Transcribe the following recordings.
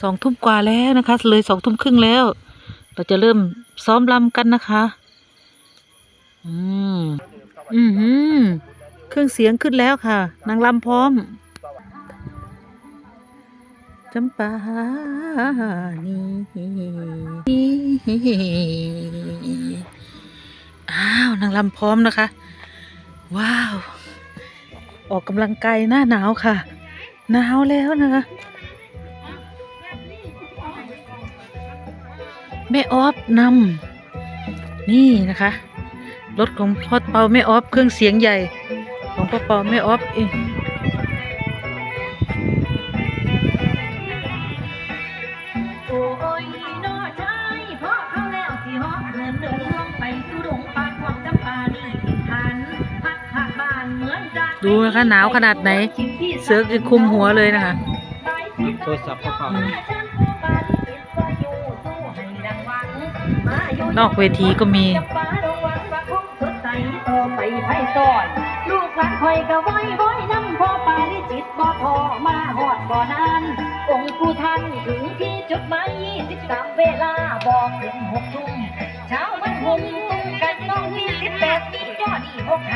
สองทุ่มกว่าแล้วนะคะ เลยสองทุ่มครึ่งแล้ว เราจะเริ่มซ้อมรำกันนะคะ อืม อือหือเครื่องเสียงขึ้นแล้วค่ะ นางรำพร้อมจำปานี่อ้าว นางรำพร้อมนะคะ ว้าว ออกกำลังกายหน้าหนาวค่ะ หนาวแล้วนะคะ แม่ออฟนำนี่นะคะรถของพ่อเปาแม่ออฟเครื่องเสียงใหญ่ ของพ่อเปาแม่ออฟเองดูนะคะหนาวขนาดไหน เสือกจคุมหัวเลยนะคะโทรศัพท์พ่อเปา นอกเวทีก็มีลูกหลานคอยก็ว้อยว้น้ำพ่อปาลิจิตบ่พอมาหอดบ่นาน องค์ผู้ท่านถึงที่จุดหมายยี่สิบสามเวลาบอกถึงหกทุ่มเช้ามันหุ่มตุ้มกันน้องมีสิบแปดมียอดอีหกห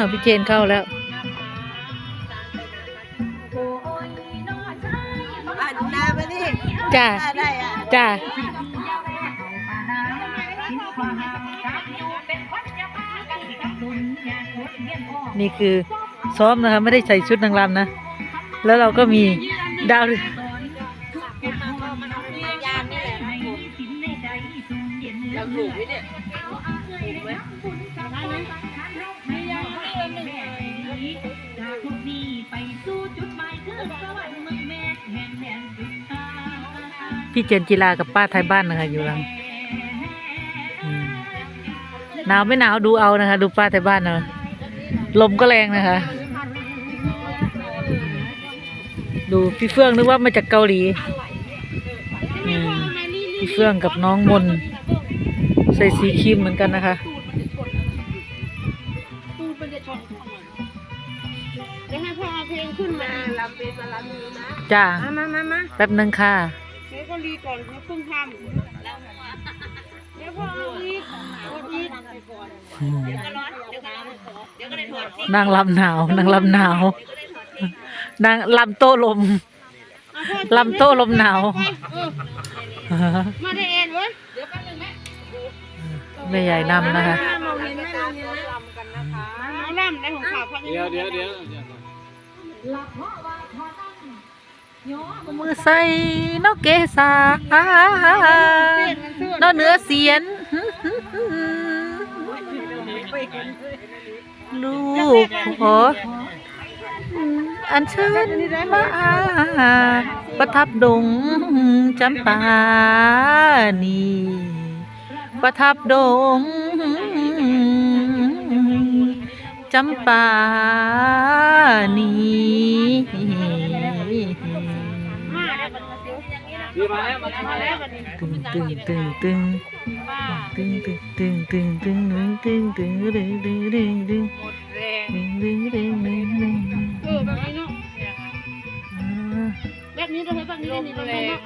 าวพี่เจนเข้าแล้วโอ้ยน้อชายอะดูหน้าไปดิจ้าหน้าได้อะจ้านี่คือซ้อมนะคะไม่ได้ใส่ชุดนางรำนะ แล้วเราก็มีดาวเรืองยานนี่แหละนะเราถูกไหมเนี่ย พี่เจนจิลากับป้าไทยบ้านนะคะอยู่หลังอืมหนาวไม่หนาวดูเอานะคะ ดูป้าไทยบ้านนะลมก็แรงนะคะ ดูพี่เฟื่องนึกว่ามาจากเกาหลีอืมพี่เฟื่องกับน้องมนใส่สีครีมเหมือนกันนะคะเดี๋ยวให้พ่อเอาเพลงขึ้นมาลำเป็นมาลำนี้นะจ้า มามามามา แป๊บนึงค่ะ ลีก่อนเพิ่งทำเดี๋ยวพอเอาอีกเดี๋ยวก็ร้อนเดี๋ยวก็ร้อนเดี๋ยวก็ได้ถอดงนางลำหนาวนางลำหนาว นางลำโตลมลำโตลมหนาวมาได้เองเว้ยเดี๋ยวแป๊บนึงแม่แม่ใหญ่นำนะคะลด้ขอวเดี๋ยวเดี๋ยวเดี๋ยว มือใส่นกเกษานกเนื้อเสียนลูกขออันเชิญมาประทับดงจำปานีประทับดงจำปานี ตึงตึงตึงตึงป้าตึงตึงตึงตึงตึงตึงตึงตึงตึงตึงตึงหมดแรงตึงตึงตึงตึงตึงเออแบบนี้เนาะแบบนี้เราใช้แบบนี้ได้นี่เราใช้เนาะ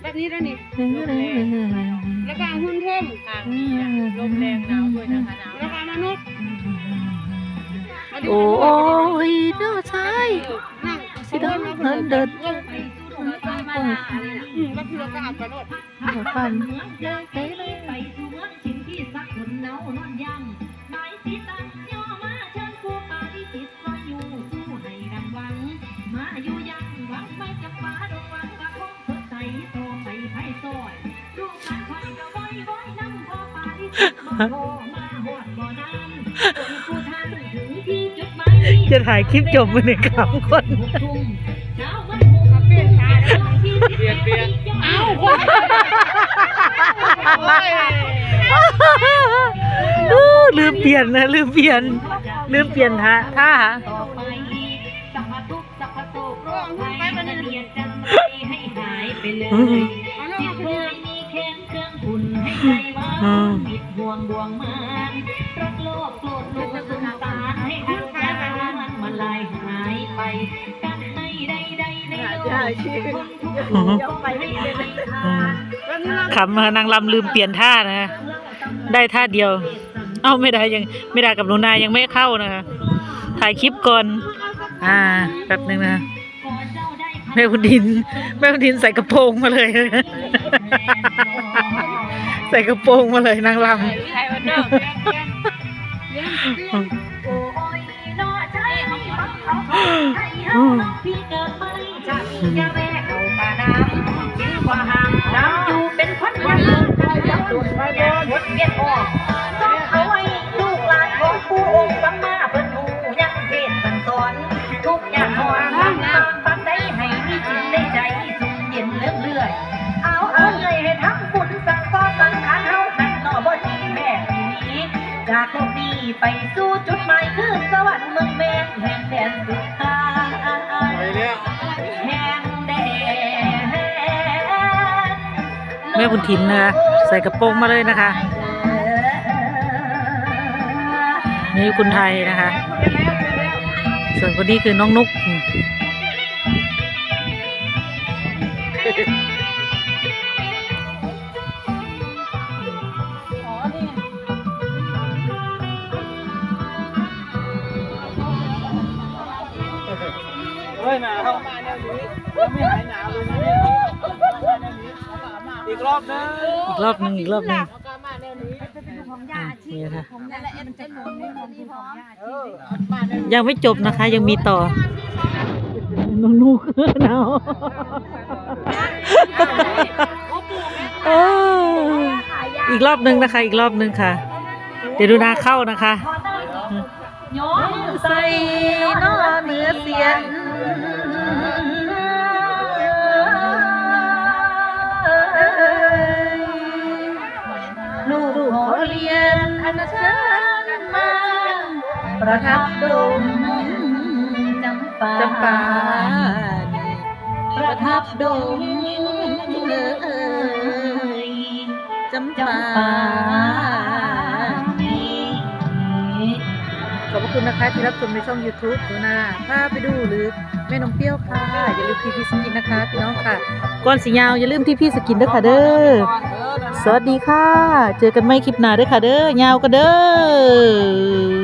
แบบนี้ได้นี่แล้วก็เอาหุ้นเพิ่มลมแรงหนาวด้วยนะคะหนาวแล้วก็เอามานกมาดูโอ้กันยเด้อชายนั่งสิเดินเดิน จะถ่ายคลิปจบไปในกลัสามคน ลืมเปลี่ยนนะลืมเปลี่ยน ลืมเปลี่ยนท่าท่าต่อไปสัพพทุกข์สัพพโศกโรคภัยจะเลียดจันไรให้หายไปเลยจิตใจมีแค้นเครื่องหุ่นให้ใจว่างปิดห่วงบ่วงมั ข์ยกไปให้ให้ทานขำมานางลำลืมเปลี่ยนท่านะ ได้ท่าเดียว เอ้าไม่ได้ยังไม่ได้กับหนูนายังไม่เข้านะคะถ่ายคลิปก่อน อ่าแป๊บหนึงนะแม่พุดิน แม่พุดินใส่กระโปรงมาเลย ใส่กระโปรงมาเลยนางลำ เองพี่เกิดมาจะมียาแม่เข้าป่น้ำยิ่งกว่าหางน้ำอยู่เป็นพันวันเขาจับดุนมาแย่หมดเลูกหลานของผู้องค์สัมมาเพิ่นหูยังเทศสั่งสอนทุกอย่างหอนทำตามปันได้ให้มีจิตได้ใจสุขเย็นเลื่อนเรื่อยเอาเอาเลยให้ทั้งบุญสังก็สังขาร จากโลกนี้ไปสู่จุดหมายคือสวรรค์เมืองแม่นแห่งแดนสุดท้ายไปแล้วแห่งแดนแม่บุญถิ่นนะคะใส่กระโปรงมาเลยนะคะ นี่คุณไทยนะคะ ส่วนคนนี้คือน้องนุ๊ก อีกรอบนึงอีกรอบหนึ่งอีกรอบหนึ่งก็มาแนวนี้อะนี่ค่ะนั่นแหละมันจะหนุนนี่มันนี่พร้อมเออมาแนวยังไม่จบนะคะ ยังมีต่อน้องนุกหนาวเอออีกรอบหนึ่งนะคะ อีกรอบหนึ่งค่ะ เดี๋ยวดูนาเข้านะคะย้อนใส่นอเนื้อเสียน นอันเชิญมาประทับดมจำปาจำปาประทับดมเอ่ยจำปาขอบคุณนะคะที่รับชมในช่อง YouTube หนูนาถ้าไปดูหรือแม่นมเปรี้ยวค่ะ อย่าลืมที่พี่สกินนะคะพี่น้องค่ะ ก่อนสียาวอย่าลืมที่พี่สกินด้วยค่ะเด้อ สวัสดีค่ะ เจอกันไม่คลิปหน้าด้วยค่ะเด้อยาวกันเด้อ